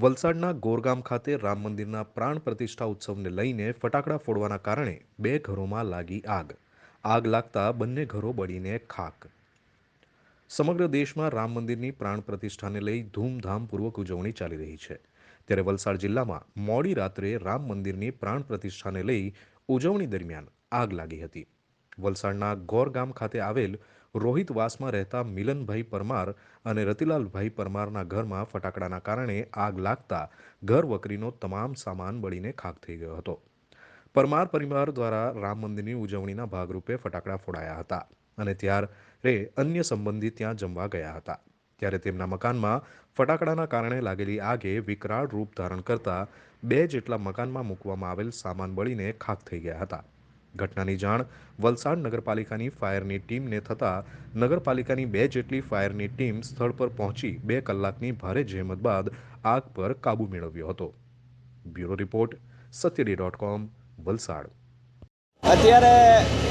વલસાડના ગોરગામ ખાતે રામ મંદિરના પ્રાણ પ્રતિષ્ઠા ઉત્સવને લઈને ફટાકડા ફોડવાના કારણે બે ઘરોમાં લાગી આગ. આગ લાગતા બંને ઘરો બળીને ખાક. સમગ્ર દેશમાં રામ મંદિરની પ્રાણ પ્રતિષ્ઠાને લઈ ધૂમધામપૂર્વક ઉજવણી ચાલી રહી છે. ત્યારે વલસાડ જિલ્લામાં મોડી રાત્રે રામ મંદિરની પ્રાણ પ્રતિષ્ઠાને લઈ ઉજવણી દરમિયાન આગ લાગી હતી. વલસાડના ગોરગામ ખાતે આવેલ રોહિતવાસમાં રહેતા મિલનભાઈ પરમાર અને રતિલાલભાઈ પરમારના ઘરમાં ફટાકડાના કારણે આગ લાગતા ઘર વકરીનો તમામ સામાન બળીને ખાક થઈ ગયો હતો. પરમાર પરિવાર દ્વારા રામ મંદિરની ઉજવણીના ભાગરૂપે ફટાકડા ફોડાયા હતા અને ત્યારે અન્ય સંબંધી ત્યાં જમવા ગયા હતા. ત્યારે તેમના મકાનમાં ફટાકડાના કારણે લાગેલી આગે વિકરાળ રૂપ ધારણ કરતા બે જેટલા મકાનમાં મૂકવામાં આવેલ સામાન બળીને ખાક થઈ ગયા હતા. ઘટનાની જાણ વલસાડ નગરપાલિકાની ફાયરની ટીમને થતાં નગરપાલિકાની બે જેટલી ફાયરની ટીમ સ્થળ પર પહોંચી બે કલાકની ભારે જહેમત બાદ આગ પર કાબૂ મેળવ્યો હતો. Bureau report, સત્યડી dot com, Valsad. અત્યારે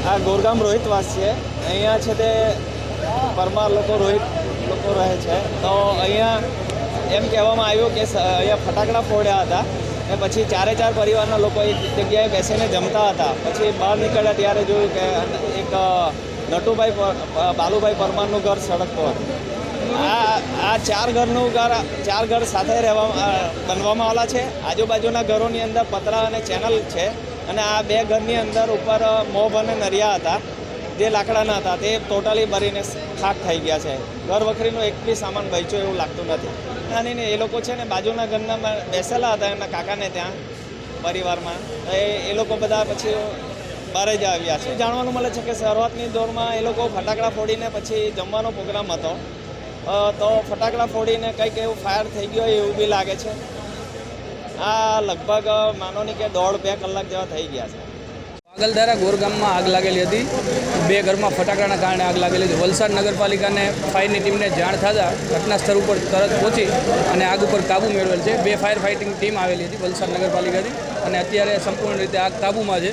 આ ગોરગામ રોહિતવાસ છે. અહીંયા છે તે પરમાર લોકો, રોહિત લોકો રહે છે. તો અહીંયા એમ કહેવામાં આવ્યું કે અહીંયા ફટાકડા ફોડ્યા હતા. ને પછી ચારે ચાર પરિવારના લોકો એક જગ્યાએ બેસીને જમતા હતા. પછી બહાર નીકળ્યા ત્યારે જોયું કે એક નટુભાઈ બાલુભાઈ પરમારનું ઘર સડક પર આ આ ચાર ઘરનું ઘર, ચાર ઘર સાથે રહેવા બનવામાં આવેલા છે. આજુબાજુના ઘરોની અંદર પતરા અને ચેનલ છે અને આ બે ઘરની અંદર ઉપર મોભ અને નરિયા હતા. જે લાકડાના હતા તે ટોટલી ભરીને ખાક થઈ ગયા છે. ઘર વખરીનો એક બી સામાન બચ્યો એવું લાગતું નથી. અને ને એ લોકો છે ને બાજુના ઘરના બેસેલા હતા એમના કાકાને ત્યાં પરિવારમાં. એ એ લોકો બધા પછી બહાર જ આવ્યા છે. જાણવાનું મળે છે કે શરૂઆતની દોરમાં એ લોકો ફટાકડા ફોડીને પછી જમવાનો પ્રોગ્રામ હતો. તો ફટાકડા ફોડીને કંઈક એવું ફાયર થઈ ગયો એવું બી લાગે છે. આ લગભગ માનો ને કે દોઢ બે કલાક જેવા થઈ ગયા છે. પાગલધારા ગોરગામમાં આગ લાગેલી હતી. બે ઘરમાં ફટાકડાના કારણે આગ લાગેલી હતી. વલસાડ નગરપાલિકાને ફાયરની ટીમને જાણ થતાં ઘટના સ્થળ ઉપર તરત પહોંચી અને આગ ઉપર કાબૂ મેળવેલ છે. બે ફાયર ફાઇટિંગ ટીમ આવેલી હતી વલસાડ નગરપાલિકાની અને અત્યારે સંપૂર્ણ રીતે આગ કાબૂમાં છે.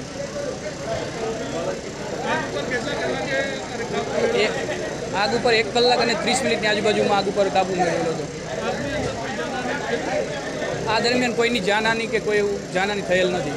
આગ ઉપર એક કલાક અને ત્રીસ મિનિટની આજુબાજુમાં આગ ઉપર કાબૂ મેળવેલો હતો. આ દરમિયાન કોઈની જાનહાની કે કોઈ એવું જાનહાની થયેલ નથી.